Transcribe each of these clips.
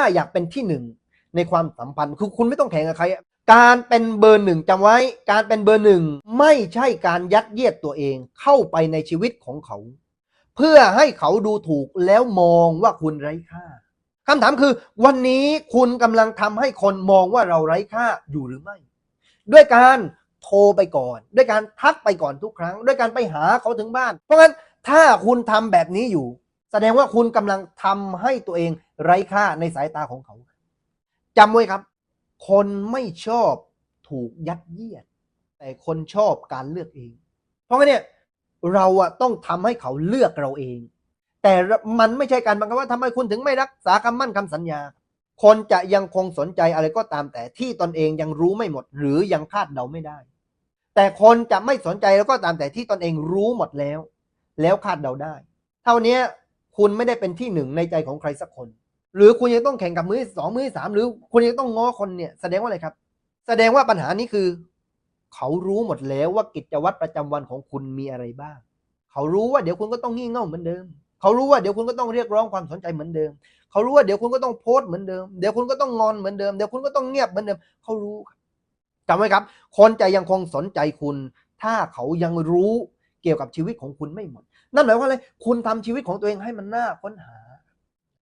าอยากเป็นที่หนึ่งในความสัมพันธ์คือคุณไม่ต้องแข่งกับใครการเป็นเบอร์หนึ่งจำไว้ การเป็นเบอร์หนึ่งไม่ใช่การยัดเยียดตัวเองเข้าไปในชีวิตของเขา เพื่อให้เขาดูถูกแล้วมองว่าคุณไร้ค่าคำถามคือ วันนี้คุณกำลังทำให้คนมองว่าเราไร้ค่าอยู่หรือไม่ ด้วยการโทรไปก่อน ด้วยการทักไปก่อนทุกครั้ง ด้วยการไปหาเขาถึงบ้าน เพราะงั้นถ้าคุณทำแบบนี้อยู่ แสดงว่าคุณกำลังทำให้ตัวเองไร้ค่าในสายตาของเขาจำไว้ครับ คนไม่ชอบถูกยัดเยียด แต่คนชอบการเลือกเอง เพราะงั้นเนี่ยเราอะต้องทำให้เขาเลือกเราเอง แต่มันไม่ใช่การบังคับว่าทำไมคุณถึงไม่รักษาคำมั่นคำสัญญา คนจะยังคงสนใจอะไรก็ตามแต่ที่ตนเองยังรู้ไม่หมด หรือยังคาดเดาไม่ได้ แต่คนจะไม่สนใจแล้วก็ตามแต่ที่ตนเองรู้หมดแล้ว แล้วคาดเดาได้ เท่านี้ คุณไม่ได้เป็นที่หนึ่งในใจของใครสักคน หรือคุณยังต้องแข่งกับมือที่สองมือที่สามหรือคุณยังต้องง้อคนเนี่ยแสดงว่าอะไรครับ แสดงว่าปัญหานี้คือ เขารู้หมดแล้วว่ากิจวัตรประจำวันของคุณมีอะไรบ้าง เขารู้ว่าเดี๋ยวคุณก็ต้องงี่เง่าเหมือนเดิม เขารู้ว่าเดี๋ยวคุณก็ต้องเรียกร้องความสนใจเหมือนเดิม เขารู้ว่าเดี๋ยวคุณก็ต้องโพสต์เหมือนเดิม เดี๋ยวคุณก็ต้องงอนเหมือนเดิม เดี๋ยวคุณก็ต้องเงียบเหมือนเดิม เขารู้จำไว้ครับ คนจะยังคงสนใจคุณ ถ้าเขายังรู้เกี่ยวกับชีวิตของคุณไม่หมด นั่นหมายความว่าอะไรคุณทำชีวิตของตัวเองให้มันน่าค้นหา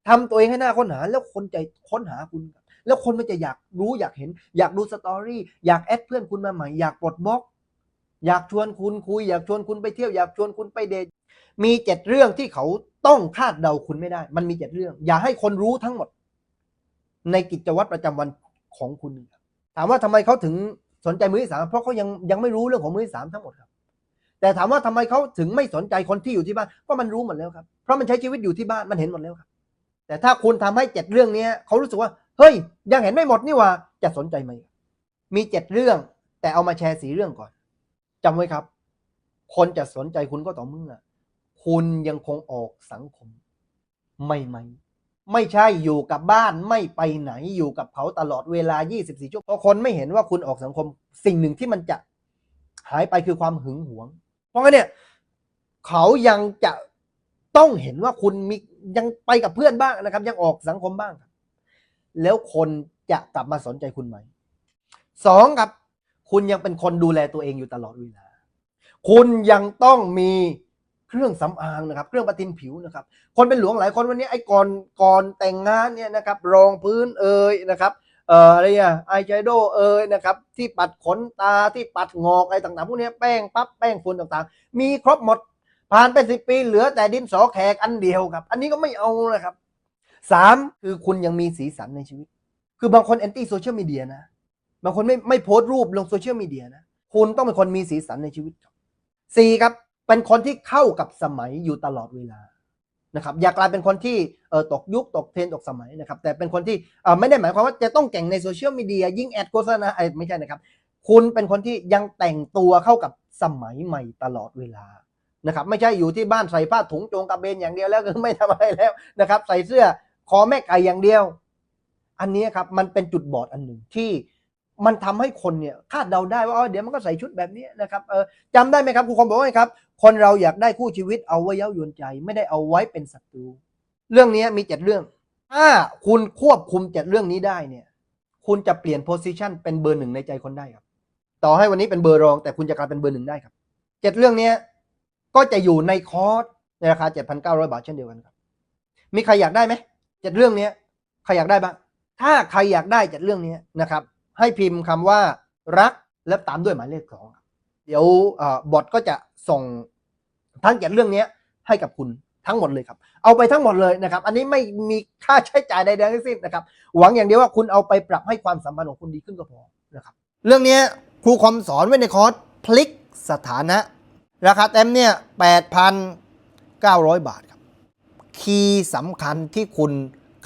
ทำตัวเองให้น่าค้นหา แล้วคนจะค้นหาคุณ แล้วคนมันจะอยากรู้อยากเห็น อยากดูสตอรี่อยากแอดเพื่อนคุณมาใหม่อยากปลดบล็อก อยากชวนคุณคุย อยากชวนคุณไปเที่ยวอยากชวนคุณไปเดทมีเจ็ดเรื่องที่เขาต้องคาดเดาคุณไม่ได้ มันมีเจ็ดเรื่อง อย่าให้คนรู้ทั้งหมด ในกิจวัตรประจำวันของคุณ ถามว่าทำไมเขาถึงสนใจมือที่สามเพราะเขายังยังไม่รู้เรื่องของมือที่สามทั้งหมดครับ แต่ถามว่าทำไมเขาถึงไม่สนใจคนที่อยู่ที่บ้านก็มันรู้หมดแล้วครับ เพราะมันใช้ชีวิตอยู่ที่บ้านมันเห็นหมดแล้วครับ แต่ถ้าคุณทำให้เจ็ดเรื่องเนี้ยเขารู้สึกว่า เฮ้ย ยังเห็นไม่หมดนี่ว่าจะสนใจไหมมีเจ็ดเรื่อง แต่เอามาแชร์สีเรื่องก่อนจำไว้ครับ คนจะสนใจคุณก็ต่อเมื่อ คุณยังคงออกสังคมไม่ไม่ไม่ใช่อยู่กับบ้านไม่ไปไหนอยู่กับเขาตลอดเวลา 24 ชั่วโมงคนไม่เห็นว่าคุณออกสังคม สิ่งหนึ่งที่มันจะหายไปคือความหึงหวง เพราะงั้นเนี่ยเขายังจะต้องเห็นว่าคุณมียังไปกับเพื่อนบ้างนะครับ ยังออกสังคมบ้างครับ แล้วคนจะกลับมาสนใจคุณไหมสองครับ คุณยังเป็นคนดูแลตัวเองอยู่ตลอดเวลา คุณยังต้องมีเครื่องสำอางนะครับ เครื่องประทินผิวนะครับ คนเป็นหลวงหลายคนวันนี้ไอ้ก่อนก่อนแต่งงานเนี่ยนะครับ รองพื้นเอ่ยนะครับ เอ่ออะไรอะไอแชโดว์เอ่ยนะครับที่ปัดขนตาที่ปัดงอกอะไรต่างๆพวกนี้แป้งปั๊บแป้งฝุ่นต่างๆ มีครบหมด ผ่านไปสิปีเหลือแต่ดินสอแขกอันเดียวครับ อันนี้ก็ไม่เอานะครับสามคือคุณยังมีสีสันในชีวิต คือบางคนแอนตี้โซเชียลมีเดียนะ บางคนไม่ไม่โพสต์รูปลงโซเชียลมีเดียนะ คุณต้องเป็นคนมีสีสันในชีวิตครับสี่ครับ เป็นคนที่เข้ากับสมัยอยู่ตลอดเวลา นะครับอย่ากลายเป็นคนที่เออตกยุคตกเทรนตกสมัยนะครับแต่เป็นคนที่เออไม่ได้หมายความว่าจะต้องเก่งในโซเชียลมีเดียยิ่งแอดโฆษณาอะไม่ใช่นะครับ คุณเป็นคนที่ยังแต่งตัวเข้ากับสมัยใหม่ตลอดเวลานะครับไม่ใช่อยู่ที่บ้านใส่ผ้าถุงโจงกระเบนอย่างเดียวแล้วก็ไม่ทำอะไรแล้วนะครับ ใส่เสื้อคอแม่ไก่อย่างเดียว อันนี้ครับมันเป็นจุดบอดอันหนึ่งที่ มันทำให้คนเนี่ยคาดเดาได้ว่าอ๋อเดี๋ยวมันก็ใส่ชุดแบบนี้นะครับเออจำได้ไหมครับครูคอมบอกว่าไงครับ คนเราอยากได้คู่ชีวิตเอาไว้เย้ายวนใจ ไม่ได้เอาไว้เป็นศัตรูเรื่องนี้มีเจ็ดเรื่อง ถ้าคุณควบคุมเจ็ดเรื่องนี้ได้เนี่ย คุณจะเปลี่ยนโพสิชันเป็นเบอร์หนึ่งในใจคนได้ครับ ต่อให้วันนี้เป็นเบอร์รอง แต่คุณจะกลายเป็นเบอร์หนึ่งได้ครับเจ็ดเรื่องนี้ก็จะอยู่ในคอร์สในราคาเจ็ดพันเก้าร้อยบาทเช่นเดียวกันครับ มีใครอยากได้ไหมเจ็ดเรื่องนี้ใครอยากได้บ้าง ถ้าใครอยากได้เจ็ดเรื่องนี้นะครับ ให้พิมพ์คำว่ารักและตามด้วยหมายเลขสองเดี๋ยวอบอทก็จะส่งทั้งเจ็ดเรื่องนี้ให้กับคุณทั้งหมดเลยครับ เอาไปทั้งหมดเลยนะครับ อันนี้ไม่มีค่าใช้จ่ายใดๆทั้งสิ้นนะครับ หวังอย่างเดียวว่าคุณเอาไปปรับให้ความสัมพันธ์ของคุณดีขึ้นก็พอนะครับ เรื่องนี้ครูคอมสอนไว้ในคอร์สพลิกสถานะ ราคาเต็มเนี่ย8,900 บาทครับ คีย์สำคัญที่คุณ